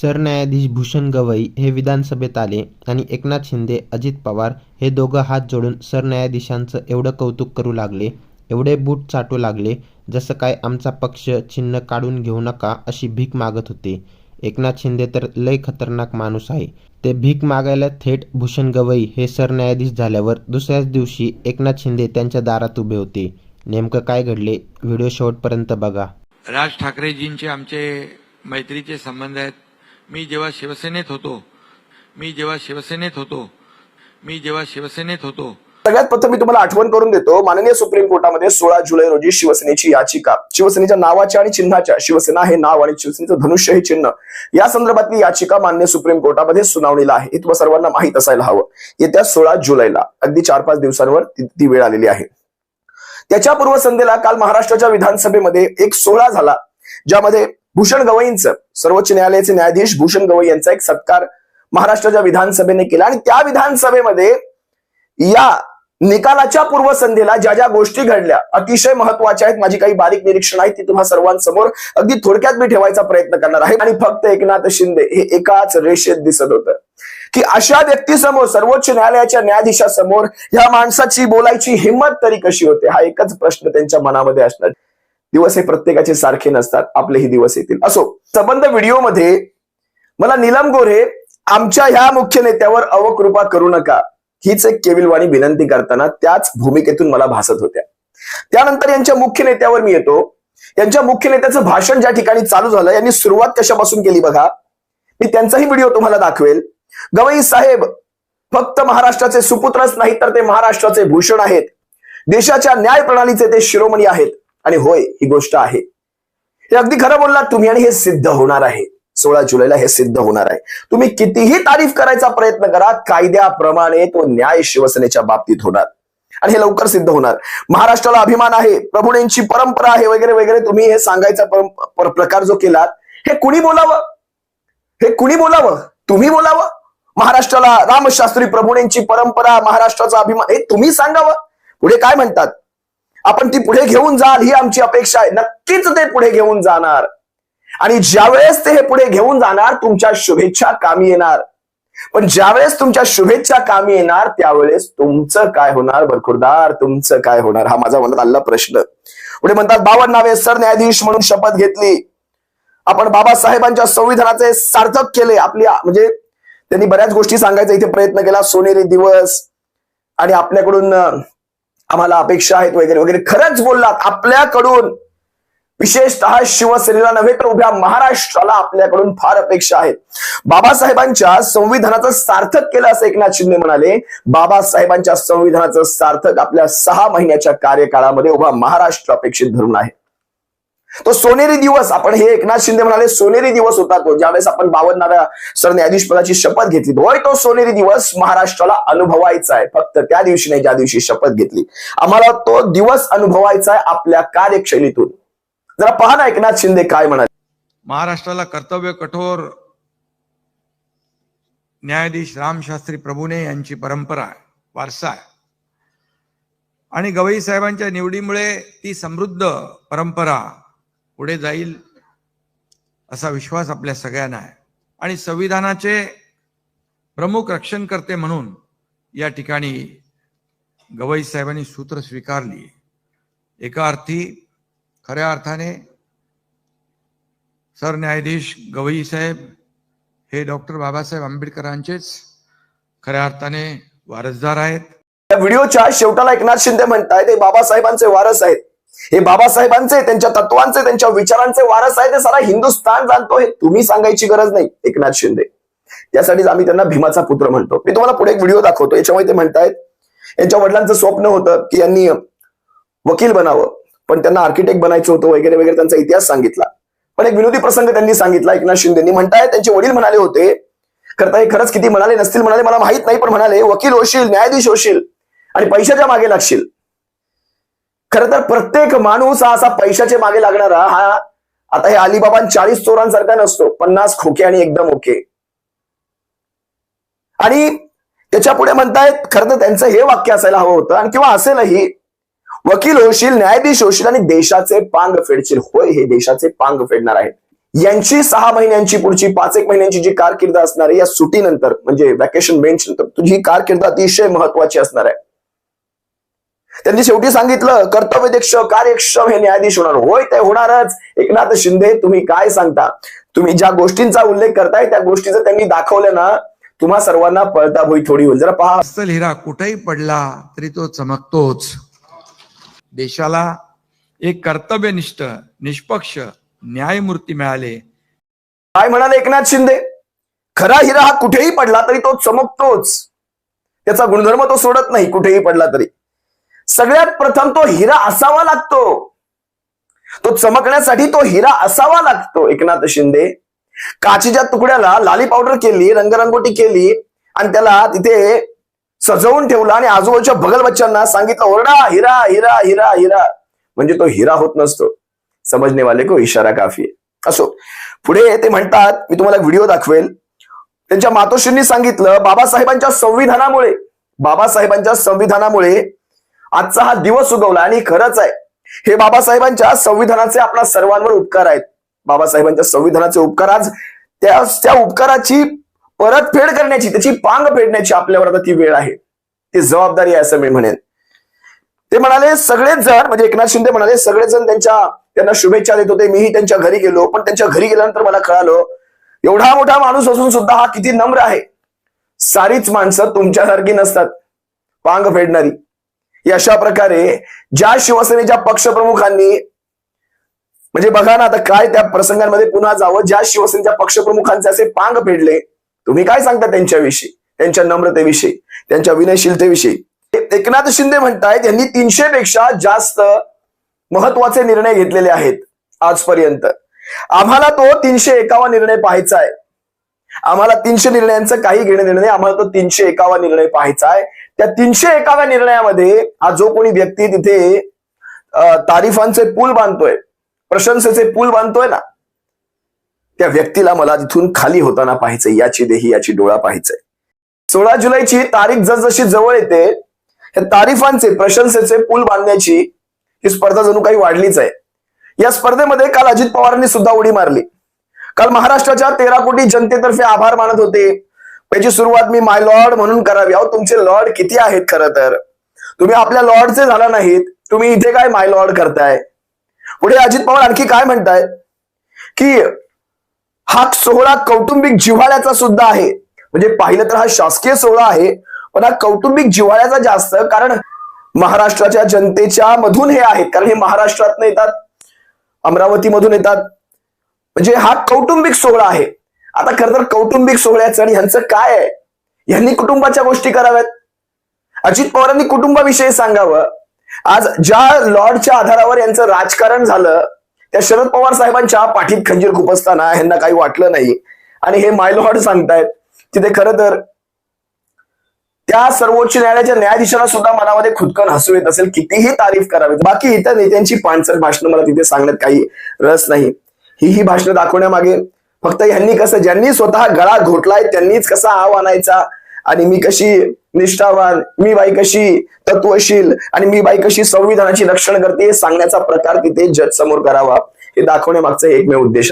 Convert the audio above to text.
सरन्यायाधीश भूषण गवई हे विधानसभेत आले आणि एकनाथ शिंदे अजित पवार हे दोघं हात जोडून सरन्यायाधीशांचं एवढं कौतुक करू लागले एवढे बूट चाटू लागले जसं काय आमचा पक्ष चिन्ह काढून घेऊ नका अशी भीक मागत होते. एकनाथ शिंदे तर लय खतरनाक माणूस आहे. ते भीक मागायला थेट भूषण गवई हे सरन्यायाधीश झाल्यावर दुसऱ्याच दिवशी एकनाथ शिंदे त्यांच्या दारात उभे होते. नेमकं काय घडले व्हिडिओ शेवटपर्यंत बघा. राज ठाकरेजींचे आमचे मैत्रीचे संबंध आहेत. मी जेव्हा शिवसेनेत होतो मी जेव्हा शिवसेनेत होतो मी जेव्हा शिवसेनेत होतो. सगळ्यात प्रथम मी तुम्हाला आठवण करून देतो माननीय सुप्रीम कोर्टामध्ये सोळा जुलै रोजी शिवसेनेची याचिका शिवसेनेच्या नावाच्या आणि चिन्हाच्या शिवसेना हे नाव आणि शिवसेनेचं धनुष्य हे चिन्ह या संदर्भातली याचिका मान्य सुप्रीम कोर्टामध्ये सुनावणीला आहे. हे तुम्हाला सर्वांना माहीत असायला हवं. येत्या सोळा जुलैला अगदी चार पाच दिवसांवर ती ती वेळ आलेली आहे. त्याच्या पूर्वसंध्येला काल महाराष्ट्राच्या विधानसभेमध्ये एक सोहळा झाला ज्यामध्ये भूषण गवईंचं सर्वोच्च न्यायालयाचे न्यायाधीश भूषण गवई यांचा एक सत्कार महाराष्ट्राच्या विधानसभेने केला आणि त्या विधानसभेमध्ये या निकालाच्या पूर्वसंध्येला ज्या ज्या गोष्टी घडल्या अतिशय महत्त्वाच्या आहेत माझी काही बारीक निरीक्षण आहेत ती तुम्हा सर्वांसमोर अगदी थोडक्यात मी ठेवायचा प्रयत्न करणार आहे. आणि फक्त एकनाथ शिंदे हे एकाच रेषेत दिसत होतं. की अशा व्यक्तीसमोर सर्वोच्च न्यायालयाच्या न्यायाधीशासमोर ह्या माणसाची बोलायची हिंमत तरी कशी होते? हा एकच प्रश्न त्यांच्या मनामध्ये असणार. दिवस हे प्रत्येकाचे सारखे नसतात आपलेही दिवस येतील. असो संबंध व्हिडिओमध्ये मला नीलम गोरे आमच्या ह्या मुख्य नेत्यावर अवकृपा करू नका हीच एक केविलवाणी विनंती करताना त्याच भूमिकेतून मला भासत होत्या. त्यानंतर यांच्या मुख्य नेत्यावर मी येतो. यांच्या मुख्य नेत्याचं भाषण ज्या ठिकाणी चालू झालं यांनी सुरुवात कशापासून केली बघा? मी त्यांचाही व्हिडिओ तुम्हाला दाखवेल. गवई साहेब फक्त महाराष्ट्राचे सुपुत्रच नाही तर ते महाराष्ट्राचे भूषण आहेत. देशाच्या न्याय प्रणालीचे ते शिरोमणी आहेत. आणि होय ही गोष्ट आहे. हे अगदी खरं बोललात तुम्ही आणि हे सिद्ध होणार आहे. सोळा जुलैला हे सिद्ध होणार आहे. तुम्ही कितीही तारीफ करायचा प्रयत्न करा कायद्याप्रमाणे तो न्याय शिवसेनेच्या बाबतीत होणार. आणि हे लवकर सिद्ध होणार. महाराष्ट्राला अभिमान आहे प्रभुणेंची परंपरा आहे वगैरे वगैरे तुम्ही हे सांगायचा पर- प्रकार जो केलात हे कुणी बोलावं? हे कुणी बोलावं? तुम्ही बोलावं? महाराष्ट्राला रामशास्त्री प्रभुणेंची परंपरा महाराष्ट्राचा अभिमान हे तुम्ही सांगावं? पुढे काय म्हणतात? आपण ती पुढे घेऊन जाल ही आमची अपेक्षा आहे. नक्कीच ते पुढे घेऊन जाणार. आणि ज्यावेळेस ते हे पुढे घेऊन जाणार तुमच्या शुभेच्छा कामी येणार. पण ज्यावेळेस तुमच्या शुभेच्छा कामी येणार त्यावेळेस तुमचं काय होणार? भरखुरदार तुमचं काय होणार? हा माझा मनात आलेला प्रश्न. पुढे म्हणतात बावन नावे सरन्यायाधीश म्हणून शपथ घेतली. आपण बाबासाहेबांच्या संविधानाचे सार्थक केले. आपली म्हणजे त्यांनी बऱ्याच गोष्टी सांगायचा. इथे प्रयत्न केला सोनेरी दिवस. आणि आपल्याकडून आम्हाला अपेक्षा आहेत वगैरे वगैरे. खरंच बोललात आपल्याकडून विशेषतः शिवसेनेला नव्हे तर उभ्या महाराष्ट्राला आपल्याकडून फार अपेक्षा आहेत. बाबासाहेबांच्या संविधानाचं सार्थक केलं असं एकनाथ शिंदे म्हणाले. बाबासाहेबांच्या संविधानाचं सार्थक आपल्या सहा महिन्याच्या कार्यकाळामध्ये उभा महाराष्ट्र अपेक्षित धरून आहे. तो सोनेरी दिवस आपण हे एकनाथ शिंदे म्हणाले सोनेरी दिवस होता तो. ज्यावेळेस आपण बावन्नाव्या सरन्यायाधीश पदाची शपथ घेतली होय तो सोनेरी दिवस महाराष्ट्राला अनुभवायचा आहे. फक्त त्या दिवशी नाही ज्या दिवशी शपथ घेतली. आम्हाला तो दिवस अनुभवायचा आहे आपल्या कार्यशैलीतून. जरा पहा ना एकनाथ शिंदे काय म्हणाले. महाराष्ट्राला कर्तव्य कठोर न्यायाधीश रामशास्त्री प्रभूने यांची परंपरा आहे वारसा आहे. आणि गवई साहेबांच्या निवडीमुळे ती समृद्ध परंपरा पुढे जाईल असा विश्वास आपल्या सगळ्यांना आहे. आणि संविधानाचे प्रमुख रक्षणकर्ते म्हणून या ठिकाणी गवई साहेबांनी सूत्र स्वीकारली. एका अर्थी खऱ्या अर्थाने सरन्यायाधीश गवई साहेब हे डॉक्टर बाबासाहेब आंबेडकरांचेच खऱ्या अर्थाने वारसदार आहेत. या व्हिडिओच्या शेवटाला एकनाथ शिंदे म्हणताय ते बाबासाहेबांचे वारस आहेत. हे बाबासाहेबांचे त्यांच्या तत्वांचे त्यांच्या विचारांचे वारस आहे ते सारा हिंदुस्थान जाणतो हे तुम्ही सांगायची गरज नाही एकनाथ शिंदे. त्यासाठीच आम्ही त्यांना भीमाचा पुत्र म्हणतो. मी तुम्हाला पुढे एक व्हिडिओ दाखवतो याच्यामध्ये ते म्हणतायत यांच्या वडिलांचं स्वप्न होतं की यांनी वकील बनावं पण त्यांना आर्किटेक्ट बनायचं होतं वगैरे वगैरे त्यांचा इतिहास सांगितला. पण एक विनोदी प्रसंग त्यांनी सांगितला एकनाथ शिंदेनी. म्हणताय त्यांचे वडील म्हणाले होते करता हे खरंच किती म्हणाले नसतील म्हणाले मला माहीत नाही पण म्हणाले वकील होशील न्यायाधीश होशील आणि पैशाच्या मागे लागशील. खर तर प्रत्येक माणूस हा असा पैशाच्या मागे लागणारा हा आता हे अलिबाबा चाळीस चोरांसारखा नसतो पन्नास खोके आणि एकदम ओके. आणि त्याच्या पुढे म्हणतायत खरं तर त्यांचं हे वाक्य असायला हवं होतं आणि किंवा असेलही वकील होशील न्यायाधीश होशील आणि देशाचे पांग फेडशील. होय हे देशाचे पांग फेडणार आहेत. यांची सहा महिन्यांची पुढची पाच एक महिन्यांची जी कारकीर्द असणार आहे या सुटीनंतर म्हणजे व्हॅकेशन बेंच नंतर तुझी ही कारकीर्द अतिशय महत्वाची असणार आहे. त्यांनी शेवटी सांगितलं कर्तव्यदक्ष कार्यक्षम हे न्यायाधीश होणार. होय ते होणारच. एकनाथ शिंदे तुम्ही काय सांगता? तुम्ही ज्या गोष्टींचा उल्लेख करताय त्या गोष्टीचं त्यांनी दाखवलं ना तुम्हा सर्वांना पळता भोई थोडी होईल. जरा पहा. अस्सल हिरा कुठेही पडला तरी तो चमकतोच. देशाला एक कर्तव्यनिष्ठ निष्पक्ष न्यायमूर्ती मिळाले. काय म्हणाले एकनाथ शिंदे? खरा हिरा हा कुठेही पडला तरी तो चमकतोच. त्याचा गुणधर्म तो सोडत नाही कुठेही पडला तरी. सगळ्यात प्रथम तो हिरा असावा लागतो. तो चमकण्यासाठी तो हिरा असावा लागतो. एकनाथ शिंदे काचेच्या तुकड्याला लाली पावडर केली रंगरंगोटी केली आणि त्याला तिथे सजवून ठेवलं आणि आजूबाजूच्या भगल बच्चांना सांगितलं ओरडा हिरा हिरा हिरा हिरा. म्हणजे तो हिरा होत नसतो. समजणे वाले को इशारा काफी असो पुढे ते म्हणतात मी तुम्हाला व्हिडिओ दाखवेल. त्यांच्या मातोश्रींनी सांगितलं बाबासाहेबांच्या संविधानामुळे बाबासाहेबांच्या संविधानामुळे आजचा हा दिवस उगवला आणि खरंच आहे. हे बाबासाहेबांच्या संविधानाचे आपल्या सर्वांवर उपकार आहेत. बाबासाहेबांच्या संविधानाचे उपकार आज त्या त्या उपकाराची परतफेड करण्याची त्याची पांग फेडण्याची आपल्यावर आता ती वेळ आहे. ती जबाबदारी आहे असं मी म्हणेन. ते म्हणाले सगळेच जण म्हणजे एकनाथ शिंदे म्हणाले सगळेच जण त्यांच्या त्यांना शुभेच्छा देत होते. मीही त्यांच्या घरी गेलो पण त्यांच्या घरी गेल्यानंतर मला कळालं एवढा मोठा माणूस असून सुद्धा हा किती नम्र आहे. सारीच माणसं तुमच्यासारखी नसतात. पांग फेडणारी. अशा प्रकारे ज्या शिवसेनेच्या पक्षप्रमुखांनी म्हणजे बघा ना आता काय त्या प्रसंगांमध्ये पुन्हा जावं. ज्या शिवसेनेच्या पक्षप्रमुखांचे असे पांग फेडले तुम्ही काय सांगता त्यांच्याविषयी? त्यांच्या नम्रतेविषयी त्यांच्या विनयशीलतेविषयी? एकनाथ शिंदे म्हणतायत यांनी तीनशे पेक्षा जास्त महत्त्वाचे निर्णय घेतलेले आहेत आजपर्यंत. आम्हाला तो तीनशे एकावा निर्णय पाहायचा आहे. आम्हाला तीनशे निर्णयांचं काही घेणं देणं नाही. आम्हाला तो तीनशे एकावा निर्णय पाहायचा आहे. त्या तीनशे एकाव्या निर्णयामध्ये हा जो कोणी व्यक्ती तिथे तारीफांचे पूल बांधतोय प्रशंसेचे पूल बांधतोय ना त्या व्यक्तीला मला तिथून खाली होताना पाहायचंय याची देही याची डोळा पाहायचंय. सोळा जुलैची तारीख जसजशी जवळ येते या तारीफांचे प्रशंसेचे पूल बांधण्याची ही स्पर्धा जणू काही वाढलीच आहे. या स्पर्धेमध्ये काल अजित पवारांनी सुद्धा उडी मारली. काल महाराष्ट्राच्या तेरा कोटी जनतेतर्फे आभार मानत होते. त्याची सुरुवात मी माय लॉर्ड म्हणून करावी. अहो तुमचे लॉर्ड किती आहेत खरं तर? तुम्ही आपल्या लॉर्डचे झाला नाहीत. तुम्ही इथे काय माय लॉर्ड करताय? पुढे अजित पवार आणखी काय म्हणताय? की हा सोहळा कौटुंबिक जिव्हाळ्याचा सुद्धा आहे. म्हणजे पाहिलं तर हा शासकीय सोहळा आहे पण हा कौटुंबिक जिव्हाळ्याचा जास्त कारण महाराष्ट्राच्या जनतेच्या मधून हे आहेत. कारण हे महाराष्ट्रात येतात अमरावती मधून येतात. म्हणजे हा कौटुंबिक सोहळा आहे. आता खरं तर कौटुंबिक सोहळ्याचं आणि ह्यांचं काय आहे? यांनी कुटुंबाच्या गोष्टी कराव्यात. अजित पवारांनी कुटुंबाविषयी सांगावं. आज ज्या लॉर्डच्या आधारावर यांचं राजकारण झालं त्या शरद पवार साहेबांच्या पाठीत खंजीर खुपसताना ह्यांना काही वाटलं नाही. आणि हे मायलॉर्ड सांगतायत तिथे खरं तर त्या सर्वोच्च न्यायालयाच्या न्यायाधीशांना सुद्धा मनामध्ये खुदकन हसू येत असेल कितीही तारीफ करावी बाकी इतर नेत्यांची पाणसर भाषणं मला तिथे सांगण्यात काही रस नाही. ही ही भाषणं दाखवण्यामागे फक्त यांनी कसं ज्यांनी स्वतः गळा घोटलाय त्यांनीच कसा आव आणायचा? आणि मी कशी निष्ठावान मी बाई कशी तत्वशील आणि मी बाई कशी संविधानाची रक्षण करते सांगण्याचा प्रकार तिथे जज समोर करावा. हे दाखवण्यामागचा एकमेव उद्देश आहे.